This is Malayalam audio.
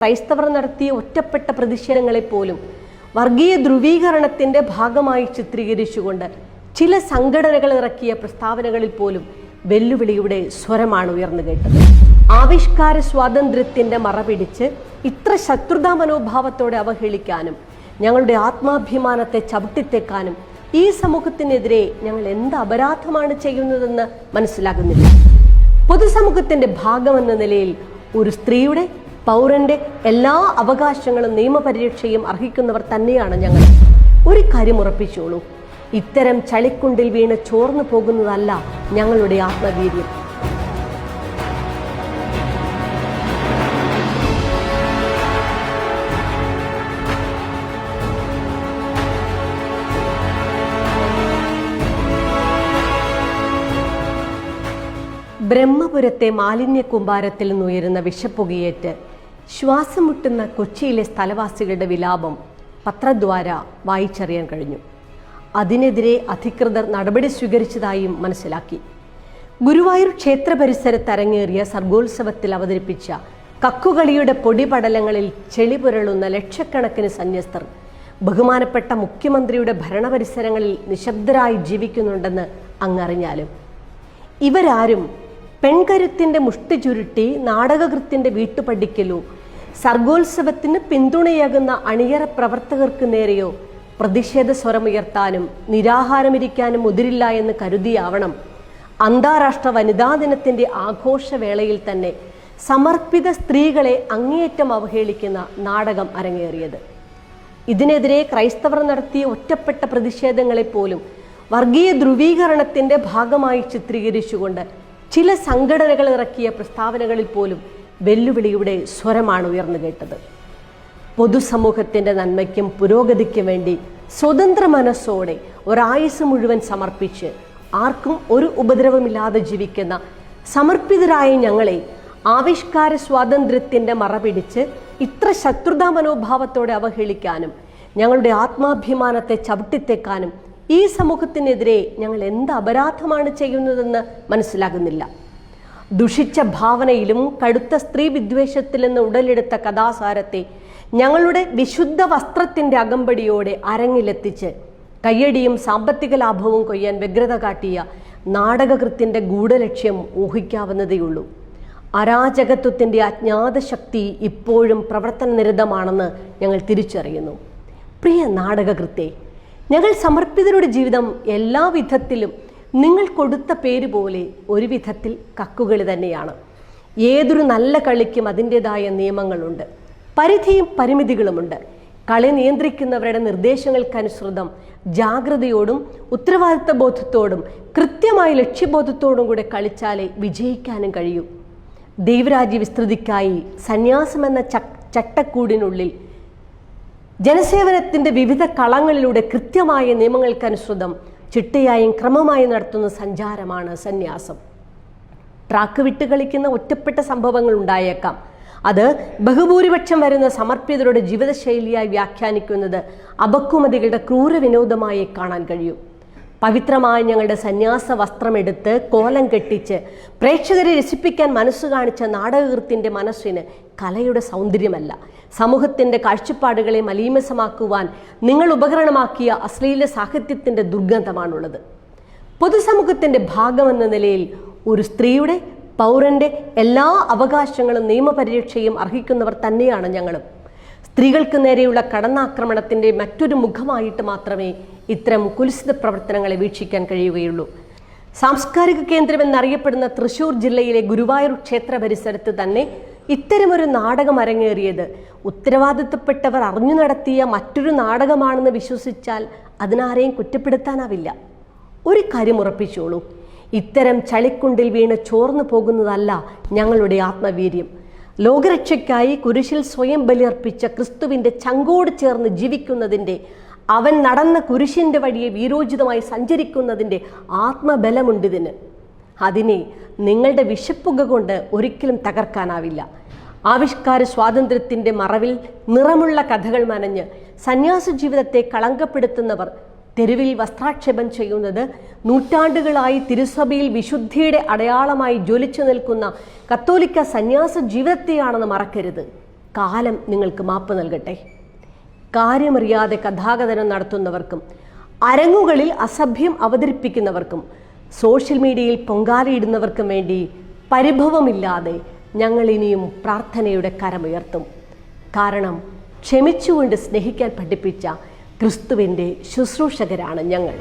ക്രൈസ്തവർ നടത്തിയ ഒറ്റപ്പെട്ട പ്രതിഷേധങ്ങളെ പോലും വർഗീയ ധ്രുവീകരണത്തിന്റെ ഭാഗമായി ചിത്രീകരിച്ചുകൊണ്ട് ചില സംഘടനകൾ ഇറക്കിയ പ്രസ്താവനകളിൽ പോലും വെല്ലുവിളിയുടെ സ്വരമാണ് ഉയർന്നു കേട്ടത്. ആവിഷ്കാര സ്വാതന്ത്ര്യത്തിന്റെ മറപിടിച്ച് ഇത്ര ശത്രുതാ മനോഭാവത്തോടെ അവഹേളിക്കാനും ഞങ്ങളുടെ ആത്മാഭിമാനത്തെ ചവിട്ടിത്തേക്കാനും ഈ സമൂഹത്തിനെതിരെ ഞങ്ങൾ എന്ത് അപരാധമാണ് ചെയ്യുന്നതെന്ന് മനസ്സിലാകുന്നില്ല. പൊതുസമൂഹത്തിന്റെ ഭാഗമെന്ന നിലയിൽ ഒരു സ്ത്രീയുടെ പൗരന്റെ എല്ലാ അവകാശങ്ങളും നിയമപരിരക്ഷയും അർഹിക്കുന്നവർ തന്നെയാണ് ഞങ്ങൾ. ഒരു കാര്യം ഉറപ്പിച്ചോളൂ. ഇത്തരം ചളിക്കുണ്ടിൽ വീണ് ചോർന്നു പോകുന്നതല്ല ഞങ്ങളുടെ ആത്മവീര്യം. ബ്രഹ്മപുരത്തെ മാലിന്യ കുമ്പാരത്തിൽ നിന്നുയരുന്ന വിഷപ്പുകയേറ്റ് ശ്വാസം മുട്ടുന്ന കൊച്ചിയിലെ സ്ഥലവാസികളുടെ വിലാപം പത്രദ്വാര വായിച്ചറിയാൻ കഴിഞ്ഞു. അതിനെതിരെ അധികൃതർ നടപടി സ്വീകരിച്ചതായും മനസ്സിലാക്കി. ഗുരുവായൂർ ക്ഷേത്ര പരിസരത്ത് അരങ്ങേറിയ സർഗോത്സവത്തിൽ അവതരിപ്പിച്ച കക്കുകളിയുടെ പൊടിപടലങ്ങളിൽ ചെളി പുരളുന്ന ലക്ഷക്കണക്കിന് സന്യസ്തർ ബഹുമാനപ്പെട്ട മുഖ്യമന്ത്രിയുടെ ഭരണപരിസരങ്ങളിൽ നിശബ്ദരായി ജീവിക്കുന്നുണ്ടെന്ന് അങ്ങറിഞ്ഞാലും. ഇവരാരും പെൺകരുത്തിന്റെ മുഷ്ടി ചുരുട്ടി നാടകകൃത്തിന്റെ വീട്ടുപടിക്കലോ സർഗോത്സവത്തിന് പിന്തുണയാകുന്ന അണിയറ പ്രവർത്തകർക്ക് നേരെയോ പ്രതിഷേധ സ്വരമുയർത്താനും നിരാഹാരമിരിക്കാനും മുതിരില്ല എന്ന് കരുതിയാവണം. അന്താരാഷ്ട്ര വനിതാ ദിനത്തിന്റെ ആഘോഷവേളയിൽ തന്നെ സമർപ്പിത സ്ത്രീകളെ അങ്ങേയറ്റം അവഹേളിക്കുന്ന നാടകം അരങ്ങേറിയത്. ഇതിനെതിരെ ക്രൈസ്തവർ നടത്തിയ ഒറ്റപ്പെട്ട പ്രതിഷേധങ്ങളെ പോലും വർഗീയ ധ്രുവീകരണത്തിന്റെ ഭാഗമായി ചിത്രീകരിച്ചുകൊണ്ട് ചില സംഘടനകൾ ഇറക്കിയ പ്രസ്താവനകളിൽ പോലും വെല്ലുവിളിയുടെ സ്വരമാണ് ഉയർന്നു കേട്ടത്. പൊതുസമൂഹത്തിന്റെ നന്മയ്ക്കും പുരോഗതിക്കും വേണ്ടി സ്വതന്ത്ര മനസ്സോടെ ഒരായുസ് മുഴുവൻ സമർപ്പിച്ച് ആർക്കും ഒരു ഉപദ്രവമില്ലാതെ ജീവിക്കുന്ന സമർപ്പിതരായ ഞങ്ങളെ ആവിഷ്കാര സ്വാതന്ത്ര്യത്തിന്റെ മറപിടിച്ച് ഇത്ര ശത്രുതാ മനോഭാവത്തോടെ അവഹേളിക്കാനും ഞങ്ങളുടെ ആത്മാഭിമാനത്തെ ചവിട്ടിത്തേക്കാനും ഈ സമൂഹത്തിനെതിരെ ഞങ്ങൾ എന്ത് അപരാധമാണ് ചെയ്യുന്നതെന്ന് മനസ്സിലാകുന്നില്ല. ദുഷിച്ച ഭാവനയിലും കടുത്ത സ്ത്രീ വിദ്വേഷത്തിൽ നിന്ന് ഉടലെടുത്ത കഥാസാരത്തെ ഞങ്ങളുടെ വിശുദ്ധ വസ്ത്രത്തിന്റെ അകമ്പടിയോടെ അരങ്ങിലെത്തിച്ച് കയ്യടിയും സാമ്പത്തിക ലാഭവും കൊയ്യാൻ വ്യഗ്രത കാട്ടിയ നാടകകൃത്തിന്റെ ഗൂഢലക്ഷ്യം ഊഹിക്കാവുന്നതേയുള്ളൂ. അരാജകത്വത്തിന്റെ അജ്ഞാത ശക്തി ഇപ്പോഴും പ്രവർത്തന നിരതമാണെന്ന് ഞങ്ങൾ തിരിച്ചറിയുന്നു. പ്രിയ നാടകകൃത്തെ ഞങ്ങൾ സമർപ്പിതരുടെ ജീവിതം എല്ലാ വിധത്തിലും നിങ്ങൾ കൊടുത്ത പേര് പോലെ ഒരു വിധത്തിൽ കക്കുകളി തന്നെയാണ്. ഏതൊരു നല്ല കളിക്കും അതിന്റെതായ നിയമങ്ങളുണ്ട്. പരിധിയും പരിമിതികളുമുണ്ട്. കളി നിയന്ത്രിക്കുന്നവരുടെ നിർദ്ദേശങ്ങൾക്കനുസൃതം ജാഗ്രതയോടും ഉത്തരവാദിത്ത ബോധത്തോടും കൃത്യമായ ലക്ഷ്യബോധത്തോടും കൂടെ കളിച്ചാലേ വിജയിക്കാനും കഴിയൂ. ദൈവരാജ്യ വിസ്തൃതിക്കായി സന്യാസമെന്ന ചട്ടക്കൂടിനുള്ളിൽ ജനസേവനത്തിന്റെ വിവിധ കളങ്ങളിലൂടെ കൃത്യമായ നിയമങ്ങൾക്കനുസൃതം ചിട്ടയായും ക്രമമായും നടത്തുന്ന സഞ്ചാരമാണ് സന്യാസം. ട്രാക്ക് വിട്ട് കളിക്കുന്ന ഒറ്റപ്പെട്ട സംഭവങ്ങൾ ഉണ്ടായേക്കാം. അത് ബഹുഭൂരിപക്ഷം വരുന്ന സമർപ്പിതരുടെ ജീവിതശൈലിയായി വ്യാഖ്യാനിക്കുന്നത് അപക്കുമതികളുടെ ക്രൂര വിനോദമായി കാണാൻ കഴിയും. പവിത്രമായ ഞങ്ങളുടെ സന്യാസ വസ്ത്രമെടുത്ത് കോലം കെട്ടിച്ച് പ്രേക്ഷകരെ രസിപ്പിക്കാൻ മനസ്സ് കാണിച്ച നാടകകൃത്തിന്റെ മനസ്സിന് കലയുടെ സൗന്ദര്യമല്ല. സമൂഹത്തിന്റെ കാഴ്ചപ്പാടുകളെ മലീമസമാക്കുവാൻ നിങ്ങൾ ഉപകരണമാക്കിയ അശ്ലീല സാഹിത്യത്തിന്റെ ദുർഗന്ധമാണുള്ളത്. പൊതുസമൂഹത്തിന്റെ ഭാഗമെന്ന നിലയിൽ ഒരു സ്ത്രീയുടെ പൗരന്റെ എല്ലാ അവകാശങ്ങളും നിയമപരിരക്ഷയും അർഹിക്കുന്നവർ തന്നെയാണ് ഞങ്ങളും. സ്ത്രീകൾക്ക് നേരെയുള്ള കടന്നാക്രമണത്തിന്റെ മറ്റൊരു മുഖമായിട്ട് മാത്രമേ ഇത്തരം കുലിസിത പ്രവർത്തനങ്ങളെ വീക്ഷിക്കാൻ കഴിയുകയുള്ളൂ. സാംസ്കാരിക കേന്ദ്രമെന്നറിയപ്പെടുന്ന തൃശൂർ ജില്ലയിലെ ഗുരുവായൂർ ക്ഷേത്ര പരിസരത്ത് തന്നെ ഇത്തരമൊരു നാടകം അരങ്ങേറിയത്. ഉത്തരവാദിത്തപ്പെട്ടവർ അറിഞ്ഞു നടത്തിയ മറ്റൊരു നാടകമാണെന്ന് വിശ്വസിച്ചാൽ അതിനാരെയും കുറ്റപ്പെടുത്താനാവില്ല. ഒരു കാര്യം ഉറപ്പിച്ചോളൂ. ഇത്തരം ചളിക്കുണ്ടിൽ വീണ് ചോർന്നു പോകുന്നതല്ല ഞങ്ങളുടെ ആത്മവീര്യം. ലോകരക്ഷയ്ക്കായി കുരിശിൽ സ്വയം ബലിയർപ്പിച്ച ക്രിസ്തുവിന്റെ ചങ്കോട് ചേർന്ന് ജീവിക്കുന്നതിന്റെ അവൻ നടന്ന കുരിശിന്റെ വഴിയെ വീരോചിതമായി സഞ്ചരിക്കുന്നതിന്റെ ആത്മബലമുണ്ടിതിന് അതിനെ നിങ്ങളുടെ വിശപ്പുക കൊണ്ട് ഒരിക്കലും തകർക്കാനാവില്ല. ആവിഷ്കാര സ്വാതന്ത്ര്യത്തിന്റെ മറവിൽ നിറമുള്ള കഥകൾ മനഞ്ഞ് സന്യാസ ജീവിതത്തെ കളങ്കപ്പെടുത്തുന്നവർ തെരുവിൽ വസ്ത്രാക്ഷേപം ചെയ്യുന്നത് നൂറ്റാണ്ടുകളായി തിരുസഭയിൽ വിശുദ്ധിയുടെ അടയാളമായി ജ്വലിച്ചു നിൽക്കുന്ന കത്തോലിക്ക സന്യാസ ജീവിതത്തെയാണെന്ന് മറക്കരുത്. കാലം നിങ്ങൾക്ക് മാപ്പ് നൽകട്ടെ. കാര്യമറിയാതെ കഥാഗതനം നടത്തുന്നവർക്കും അരങ്ങുകളിൽ അസഭ്യം അവതരിപ്പിക്കുന്നവർക്കും സോഷ്യൽ മീഡിയയിൽ പൊങ്കാലയിടുന്നവർക്കും വേണ്ടി പരിഭവമില്ലാതെ ഞങ്ങൾ ഇനിയും പ്രാർത്ഥനയുടെ കരമുയർത്തും. കാരണം ക്ഷമിച്ചുകൊണ്ട് സ്നേഹിക്കാൻ പഠിപ്പിച്ച ക്രിസ്തുവിന്റെ ശുശ്രൂഷകരാണ് ഞങ്ങൾ.